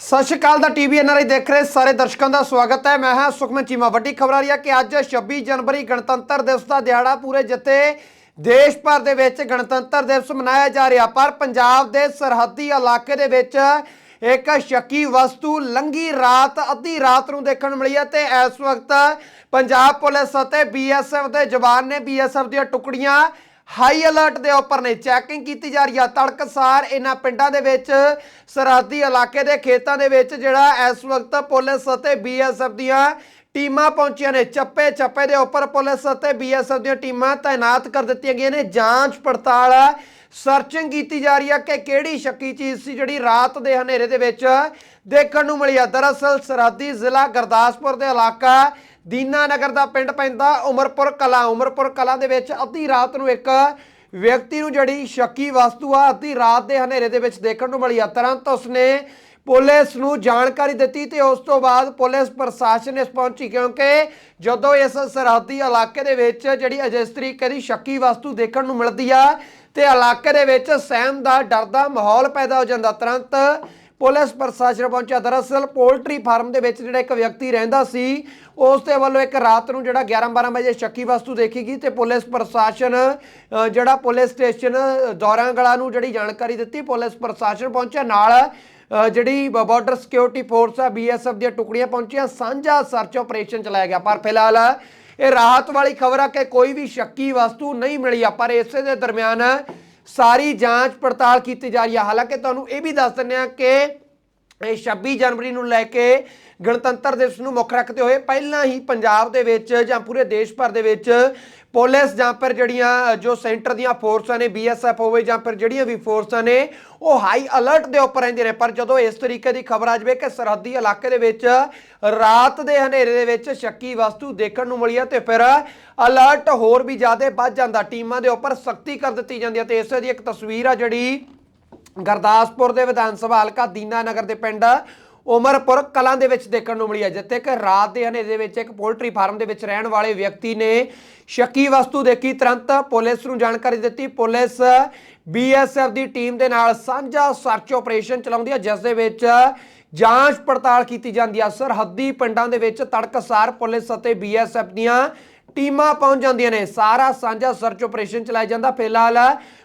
ਸਤਿ ਸ਼੍ਰੀ ਅਕਾਲ ਦਾ TV NRI ਦੇਖ ਰਹੇ ਸਾਰੇ ਦਰਸ਼ਕਾਂ ਦਾ ਸਵਾਗਤ ਹੈ। ਮੈਂ ਹਾਂ ਸੁਖਮਨ ਚੀਮਾ। ਵੱਡੀ ਖਬਰ ਆ ਰਹੀ ਹੈ ਕਿ ਅੱਜ 26 ਜਨਵਰੀ ਗਣਤੰਤਰ ਦਿਵਸ ਦਾ ਦਿਹਾੜਾ ਪੂਰੇ ਜਿੱਥੇ ਦੇਸ਼ ਭਰ ਦੇ ਵਿੱਚ ਗਣਤੰਤਰ ਦਿਵਸ ਮਨਾਇਆ ਜਾ ਰਿਹਾ। ਪਰ ਪੰਜਾਬ ਦੇ ਸਰਹੱਦੀ ਇਲਾਕੇ ਦੇ ਵਿੱਚ ਇੱਕ ਸ਼ੱਕੀ ਵਸਤੂ ਲੰਗੀ ਰਾਤ, ਅੱਧੀ ਰਾਤ ਨੂੰ ਦੇਖਣ ਨੂੰ ਮਿਲੀ ਹੈ ਤੇ ਇਸ ਵਕਤ ਪੰਜਾਬ ਪੁਲਿਸ ਅਤੇ ਬੀਐਸਐਫ ਦੇ ਜਵਾਨ ਨੇ ਬੀਐਸਐਫ ਦੀਆਂ ਟੁਕੜੀਆਂ ਹਾਈ ਅਲਰਟ ਦੇ ਉੱਪਰ ਨੇ ਚੈਕਿੰਗ ਕੀਤੀ ਜਾ ਰਹੀ ਆ। ਤੜਕਸਾਰ ਇਹਨਾਂ ਪਿੰਡਾਂ ਦੇ ਵਿੱਚ, ਸਰਹੱਦੀ ਇਲਾਕੇ ਦੇ ਖੇਤਾਂ ਦੇ ਵਿੱਚ ਜਿਹੜਾ ਇਸ ਵਕਤ ਪੁਲਿਸ ਅਤੇ ਬੀਐਸਐਫ ਦੀਆਂ ਟੀਮਾਂ ਪਹੁੰਚੀਆਂ ਨੇ। ਚੱਪੇ ਚੱਪੇ ਦੇ ਉੱਪਰ ਪੁਲਿਸ ਅਤੇ ਬੀਐਸਐਫ ਦੀਆਂ ਟੀਮਾਂ ਤਾਇਨਾਤ ਕਰ ਦਿੱਤੀਆਂ ਗਈਆਂ ਨੇ। ਜਾਂਚ ਪੜਤਾਲ ਸਰਚਿੰਗ ਕੀਤੀ ਜਾ ਰਹੀ ਹੈ ਕਿ ਕਿਹੜੀ ਸ਼ੱਕੀ ਚੀਜ਼ ਸੀ ਜਿਹੜੀ ਰਾਤ ਦੇ ਹਨੇਰੇ ਦੇ ਵਿੱਚ ਦੇਖਣ ਨੂੰ ਮਿਲੀ ਆ। ਦਰਅਸਲ ਸਰਹੱਦੀ ਜ਼ਿਲ੍ਹਾ ਗੁਰਦਾਸਪੁਰ ਦੇ ਇਲਾਕਾ ਦੀਨਾ ਨਗਰ ਦਾ ਪਿੰਡ ਪੈਂਦਾ ਉਮਰਪੁਰ ਕਲਾ। ਉਮਰਪੁਰ ਕਲਾ ਦੇ ਵਿੱਚ ਅੱਧੀ ਰਾਤ ਨੂੰ ਇੱਕ ਵਿਅਕਤੀ ਨੂੰ ਜਿਹੜੀ ਸ਼ੱਕੀ ਵਸਤੂ ਆ, ਅੱਧੀ ਰਾਤ ਦੇ ਹਨੇਰੇ ਦੇ ਵਿੱਚ ਦੇਖਣ ਨੂੰ ਮਿਲੀ ਆ। ਤੁਰੰਤ ਉਸਨੇ ਪੁਲਿਸ ਨੂੰ ਜਾਣਕਾਰੀ ਦਿੱਤੀ ਤੇ ਉਸ ਤੋਂ ਬਾਅਦ ਪੁਲਿਸ ਪ੍ਰਸ਼ਾਸਨ ਇਸ ਪਹੁੰਚੀ ਕਿਉਂਕਿ ਜਦੋਂ ਇਸ ਸਰਹੱਦੀ ਇਲਾਕੇ ਦੇ ਵਿੱਚ ਜਿਹੜੀ ਅਜਿਸ ਤਰੀਕੇ ਦੀ ਸ਼ੱਕੀ ਵਸਤੂ ਦੇਖਣ ਨੂੰ ਮਿਲਦੀ ਆ ਤੇ ਇਲਾਕੇ ਦੇ ਵਿੱਚ ਸਹਿਮ ਦਾ, ਡਰ ਦਾ ਮਾਹੌਲ ਪੈਦਾ ਹੋ ਜਾਂਦਾ। ਤੁਰੰਤ ਪੁਲਿਸ ਪ੍ਰਸ਼ਾਸਨ ਪਹੁੰਚਿਆ। ਦਰਅਸਲ ਪੋਲਟਰੀ ਫਾਰਮ ਦੇ ਵਿੱਚ ਜਿਹੜਾ ਇੱਕ ਵਿਅਕਤੀ ਰਹਿੰਦਾ ਸੀ ਉਸ ਦੇ ਵੱਲੋਂ ਇੱਕ ਰਾਤ ਨੂੰ ਜਿਹੜਾ 11-12 ਵਜੇ ਸ਼ੱਕੀ ਵਸਤੂ ਦੇਖੀ ਗਈ ਤੇ ਪੁਲਿਸ ਪ੍ਰਸ਼ਾਸਨ ਜਿਹੜਾ ਪੁਲਿਸ ਸਟੇਸ਼ਨ ਦੌਰਾਂਗਲਾ ਨੂੰ ਜਿਹੜੀ ਜਾਣਕਾਰੀ ਦਿੱਤੀ ਪੁਲਿਸ ਪ੍ਰਸ਼ਾਸਨ ਪਹੁੰਚਿਆ। ਨਾਲ ਅ, ਜਿਹੜੀ ਬਾਰਡਰ ਸਿਕਿਉਰਿਟੀ ਫੋਰਸ ਆ ਬੀਐਸਐਫ ਦੀਆਂ ਟੁਕੜੀਆਂ ਪਹੁੰਚੀਆਂ ਸਾਂਝਾ ਸਰਚ ਆਪਰੇਸ਼ਨ ਚਲਾਇਆ ਗਿਆ। ਪਰ ਫਿਲਹਾਲ ਇਹ ਰਾਹਤ ਵਾਲੀ ਖਬਰ ਆ ਕਿ ਕੋਈ ਵੀ ਸ਼ੱਕੀ ਵਸਤੂ ਨਹੀਂ ਮਿਲੀ ਆ ਪਰ ਇਸੇ ਦੇ ਦਰਮਿਆਨ ਸਾਰੀ ਜਾਂਚ ਪੜਤਾਲ ਕੀਤੀ ਜਾ ਰਹੀ ਹੈ ਹਾਲਾਂਕਿ ਤੁਹਾਨੂੰ ਇਹ ਵੀ ਦੱਸ ਦਿੰਦੇ ਆ ਕਿ ਇਹ 26 ਜਨਵਰੀ ਨੂੰ ਲੈ ਕੇ ਗਣਤੰਤਰ ਦਿਵਸ ਨੂੰ ਮੁੱਖ ਰੱਖਦੇ ਹੋਏ ਪਹਿਲਾਂ ਹੀ ਪੰਜਾਬ ਦੇ ਵਿੱਚ ਜਾਂ ਪੂਰੇ ਦੇਸ਼ ਭਰ ਦੇ ਵਿੱਚ ਪੁਲਿਸ ਜਾਂ ਫਿਰ ਜਿਹੜੀਆਂ ਜੋ ਸੈਂਟਰ ਦੀਆਂ ਫੋਰਸਾਂ ਨੇ ਬੀਐਸਐਫ ਹੋਵੇ ਜਾਂ ਫਿਰ ਜਿਹੜੀਆਂ ਵੀ ਫੋਰਸਾਂ ਨੇ, ਉਹ ਹਾਈ ਅਲਰਟ ਦੇ ਉੱਪਰ ਰਹਿੰਦੇ ਨੇ। ਪਰ ਜਦੋਂ ਇਸ ਤਰੀਕੇ ਦੀ ਖਬਰ ਆ ਜਾਵੇ ਕਿ ਸਰਹੱਦੀ ਇਲਾਕੇ ਦੇ ਵਿੱਚ ਰਾਤ ਦੇ ਹਨੇਰੇ ਦੇ ਵਿੱਚ ਸ਼ੱਕੀ ਵਸਤੂ ਦੇਖਣ ਨੂੰ ਮਿਲੀ ਹੈ ਤੇ ਫਿਰ ਅਲਰਟ ਹੋਰ ਵੀ ਜ਼ਿਆਦਾ ਵੱਧ ਜਾਂਦਾ। ਟੀਮਾਂ ਦੇ ਉੱਪਰ ਸਖਤੀ ਕਰ ਦਿੱਤੀ ਜਾਂਦੀ ਹੈ ਤੇ ਇਸੇ ਦੀ ਇੱਕ ਤਸਵੀਰ ਆ ਜਿਹੜੀ ਗੁਰਦਾਸਪੁਰ ਦੇ ਵਿਧਾਨ ਸਭਾ ਹਲਕਾ ਦੀਨਾ ਨਗਰ ਦੇ ਪਿੰਡ ਉਮਰਪੁਰ ਕਲਾਂ ਦੇ ਵਿੱਚ ਦੇਖਣ ਨੂੰ ਮਿਲੀ ਹੈ, ਜਿੱਥੇ ਕਿ ਰਾਤ ਦੇ ਹਨੇਰੇ ਦੇ ਵਿੱਚ ਇੱਕ ਪੋਲਟਰੀ ਫਾਰਮ ਦੇ ਵਿੱਚ ਰਹਿਣ ਵਾਲੇ ਵਿਅਕਤੀ ਨੇ ਸ਼ੱਕੀ ਵਸਤੂ ਦੇਖੀ। ਤੁਰੰਤ ਪੁਲਿਸ ਨੂੰ ਜਾਣਕਾਰੀ ਦਿੱਤੀ। ਪੁਲਿਸ ਬੀਐਸਐਫ ਦੀ ਟੀਮ ਦੇ ਨਾਲ ਸਾਂਝਾ ਸਰਚ ਆਪਰੇਸ਼ਨ ਚਲਾਉਂਦੀ ਹੈ, ਜਿਸ ਦੇ ਵਿੱਚ ਜਾਂਚ ਪੜਤਾਲ ਕੀਤੀ ਜਾਂਦੀ ਹੈ। ਸਰਹੱਦੀ ਪਿੰਡਾਂ ਦੇ ਵਿੱਚ ਤੜਕਸਾਰ ਪੁਲਿਸ ਅਤੇ ਬੀਐਸਐਫ ਦੀਆਂ ਟੀਮਾਂ ਪਹੁੰਚ ਜਾਂਦੀਆਂ ਨੇ। ਸਾਰਾ ਸਾਂਝਾ ਸਰਚ ਆਪਰੇਸ਼ਨ ਚਲਾਇਆ ਜਾਂਦਾ। ਫਿਲਹਾਲ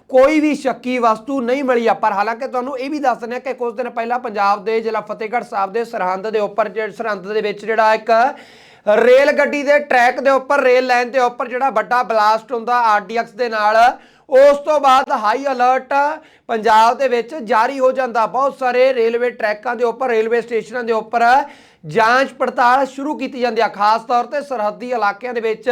ਕੋਈ ਵੀ ਸ਼ੱਕੀ ਵਸਤੂ ਨਹੀਂ ਮਿਲੀ ਆ, ਪਰ ਹਾਲਾਂਕਿ ਤੁਹਾਨੂੰ ਇਹ ਵੀ ਦੱਸ ਦਿੰਦੇ ਆ ਕਿ ਕੁਝ ਦਿਨ ਪਹਿਲਾਂ ਪੰਜਾਬ ਦੇ ਜ਼ਿਲ੍ਹਾ ਫਤਿਹਗੜ੍ਹ ਸਾਹਿਬ ਦੇ ਸਰਹੰਦ ਦੇ ਉੱਪਰ ਜਿਹੜਾ, ਸਰਹੰਦ ਦੇ ਵਿੱਚ ਜਿਹੜਾ ਇੱਕ ਰੇਲ ਗੱਡੀ ਦੇ ਟਰੈਕ ਦੇ ਉੱਪਰ, ਰੇਲ ਲਾਈਨ ਦੇ ਉੱਪਰ ਜਿਹੜਾ ਵੱਡਾ ਬਲਾਸਟ ਹੁੰਦਾ ਆਰਡੀਐਕਸ ਦੇ ਨਾਲ ਉਸ ਤੋਂ ਬਾਅਦ ਹਾਈ ਅਲਰਟ ਪੰਜਾਬ ਦੇ ਵਿੱਚ ਜਾਰੀ ਹੋ ਜਾਂਦਾ। ਬਹੁਤ ਸਾਰੇ ਰੇਲਵੇ ਟਰੈਕਾਂ ਦੇ ਉੱਪਰ, ਰੇਲਵੇ ਸਟੇਸ਼ਨਾਂ ਦੇ ਉੱਪਰ ਜਾਂਚ ਪੜਤਾਲ ਸ਼ੁਰੂ ਕੀਤੀ ਜਾਂਦੀ ਆ। ਖਾਸ ਤੌਰ ਤੇ ਸਰਹੱਦੀ ਇਲਾਕਿਆਂ ਦੇ ਵਿੱਚ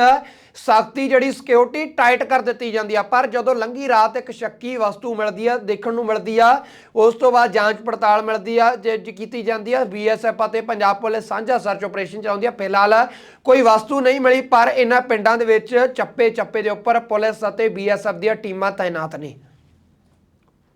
ਸਖਤੀ ਜਿਹੜੀ ਸਿਕਿਉਰਿਟੀ ਟਾਈਟ ਕਰ ਦਿੱਤੀ ਜਾਂਦੀ ਆ। ਪਰ ਜਦੋਂ ਲੰਗੀ ਰਾਤ ਇੱਕ ਸ਼ੱਕੀ ਵਸਤੂ ਮਿਲਦੀ ਆ, ਦੇਖਣ ਨੂੰ ਮਿਲਦੀ ਆ, ਉਸ ਤੋਂ ਬਾਅਦ ਜਾਂਚ ਪੜਤਾਲ ਮਿਲਦੀ ਆ, ਜੇ ਕੀਤੀ ਜਾਂਦੀ ਆ। ਬੀਐਸਐਫ ਅਤੇ ਪੰਜਾਬ ਪੁਲਿਸ ਸਾਂਝਾ ਸਰਚ ਆਪਰੇਸ਼ਨ ਚਲਾਉਂਦੀ ਆ। ਫਿਲਹਾਲ ਕੋਈ ਵਸਤੂ ਨਹੀਂ ਮਿਲੀ, ਪਰ ਇਹਨਾਂ ਪਿੰਡਾਂ ਦੇ ਵਿੱਚ ਚੱਪੇ ਚੱਪੇ ਦੇ ਉੱਪਰ ਪੁਲਿਸ ਅਤੇ ਬੀਐਸਐਫ ਦੀਆਂ ਟੀਮਾਂ ਤਾਇਨਾਤ ਨੇ।